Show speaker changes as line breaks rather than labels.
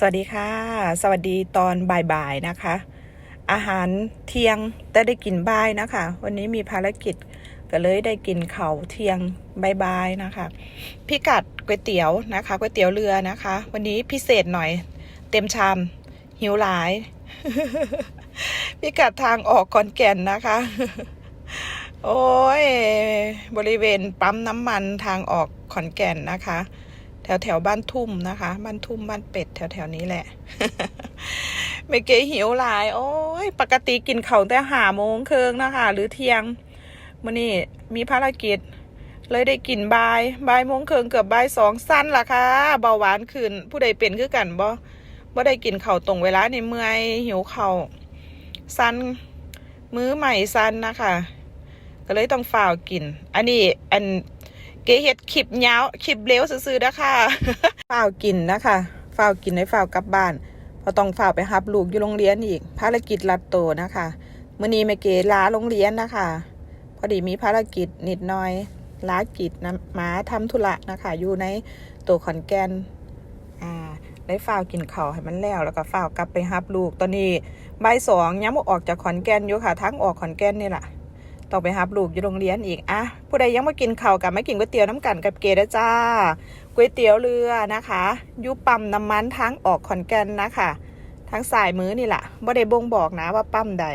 สวัสดีค่ะ สวัสดีตอนบ่ายๆนะคะ อาหารเที่ยงแต่ได้กินบ่ายนะคะ วันนี้มีภารกิจก็เลยได้กินเขาเที่ยงบ่ายๆนะคะ พิกัดก๋วยเตี๋ยวนะคะก๋วยเตี๋ยวเรือนะคะ วันนี้พิเศษหน่อย เต็มชามหิวหลาย พิกัดทางออกขอนแก่นนะคะ โอ้ยบริเวณปั๊มน้ำมันทางออกขอนแก่นนะคะ แถวแถวบ้านทุ่มนะคะ บ้านทุ่มบ้านเป็ดแถวแถวนี้แหละไม่เก๋หิวหลาย โอ้ยปกติกินเขาแต่หาโมงเคิงนะคะ หรือเที่ยงมื่อนี้มีภารกิจ เลยได้กินบายบายโมงเคิงเกือบบายสองสั้นล่ะค่ะเบาหวานขึ้น ผู้ใดเป็นคือกันบ่บ่ได้กินเข้าตรงเวลาในเมื่อยหิวเข้าสั้นมื้อใหม่สั้นนะคะ ก็เลยต้องฝ่าวกิน อันนี้อัน เก๋เฮ็ดคลิปยาวคลิปเร็วซื่อๆนะคะฝ้าวกินนะคะฝ้าวกินให้ฝ้าวกลับบ้านเพอต้องฝ้าวไปรับลูกอยู่โรงเรียนอีก ภารกิจรัดโตนะคะมื้อนี้แม่เก๋ลาโรงเรียนนะคะ พอดีมีภารกิจนิดหน่อยลากิจนะมาทำธุระนะคะ อยู่ในตัวขอนแก่นอ่าได้ฝ้าวกินข้าวให้มันแล้วแล้วก็ฝ้าวกลับไปรับลูกตอนนี้ใบสองยังบ่ออกจากขอนแก่นอยู่ค่ะทั้งออกขอนแก่นนี่แหละ ต้องไปรับลูกอยู่โรงเรียนอีกอะผู้ใดยังมากินข้าวกับไม่กินก๋วยเตี๋ยวน้ำกันกับเกดจ้าก๋วยเตี๋ยวเรือนะคะยุปั๊มน้ำมันทางออกขอนแก่นนะคะทางสายมือนี่แหละบ่ได้บ่งบอกนะว่าปั๊มใด